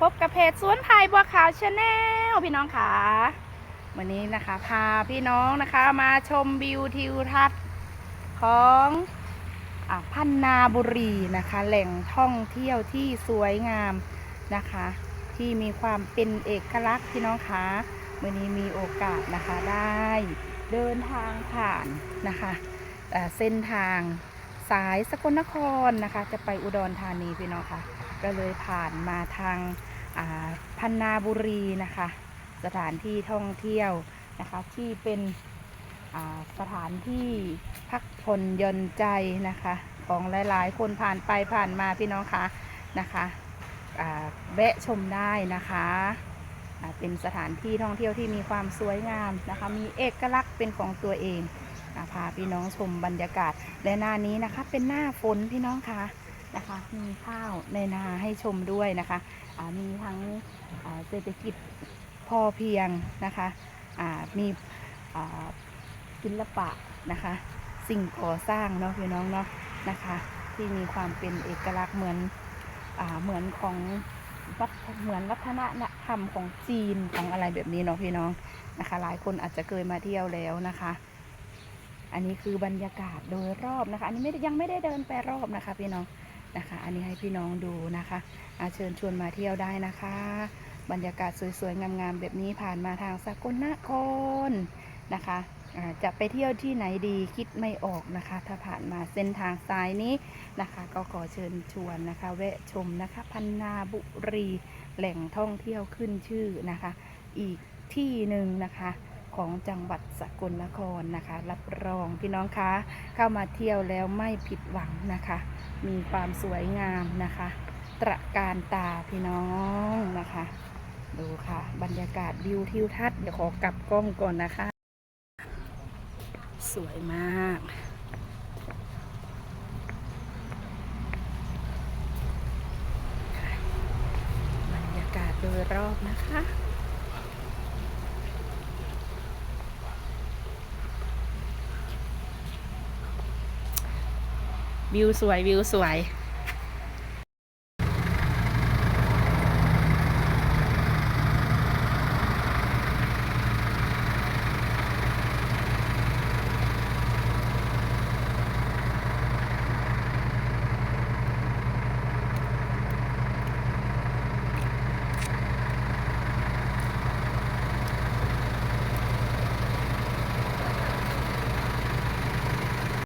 พบกับเพจสวนไผ่บัวขาวชาแนลพี่น้องค่ะวันนี้นะคะพาพี่น้องนะคะมาชมวิวทิวทัศน์ของอาพันนาบุรีนะคะ แหล่งท่องเที่ยวที่สวยงามนะคะ ที่มีความเป็นเอกลักษณ์พี่น้องคะวันนี้มีโอกาสนะคะได้เดินทางผ่านนะคะเส้นทาง สายสกลนครนะคะ จะไปอุดรธานีพี่น้องค่ะ ก็เลยผ่านมาทางาพันนาบุรีนะคะ สถานที่ท่องเที่ยวนะคะ ที่เป็นสถานที่พักผ่อนหย่อนใจนะคะ ของหลายๆ คนผ่านไปผ่านมาพี่น้องคะนะคะแวะชมได้นะคะเป็นสถานที่ท่องเที่ยวที่มีความสวยงามนะคะ มีเอกลักษณ์เป็นของตัวเอง พาพี่น้องชมบรรยากาศและหน้านี้นะคะ เป็นหน้าฝนพี่น้องคะนะคะ มีข้าวในนาให้ชมด้วยนะคะมีทั้งเศรษฐกิจพอเพียงนะคะมีศิลปะนะคะ สิ่งก่อสร้างเนาะพี่น้องเนาะนะคะ ที่มีความเป็นเอกลักษณ์เหมือนอเหมือนของวัฒเหมือนวัฒนธรรมของจีนของอะไรแบบนี้เนาะพี่น้องนะคะ หลายคนอาจจะเคยมาเที่ยวแล้วนะคะ อันนี้คือบรรยากาศโดยรอบนะคะ อันนี้ไม่ยังไม่ได้เดินไปรอบนะคะ พี่น้องนะคะ อันนี้ให้พี่น้องดูนะคะอาเชิญชวนมาเที่ยวได้นะคะ บรรยากาศสวยๆงามๆแบบนี้ผ่านมาทางสกลนครนะคะจะไปเที่ยวที่ไหนดีคิดไม่ออกนะคะ ถ้าผ่านมาเส้นทางสายนี้นะคะ ก็ขอเชิญชวนนะคะแวะชมนะคะพันนาบุรีแหล่งท่องเที่ยวขึ้นชื่อนะคะ อีกที่หนึ่งนะคะ ของจังหวัดสกลนครนะคะ รับรองพี่น้องคะเข้ามาเที่ยวแล้วไม่ผิดหวังนะคะ มีความสวยงามนะคะ ตระการตาพี่น้องนะคะ ดูค่ะ บรรยากาศวิวทิวทัศน์เดี๋ยวขอกลับกล้องก่อนนะคะ สวยมากบรรยากาศโดยรอบนะคะ วิวสวยวิวสวย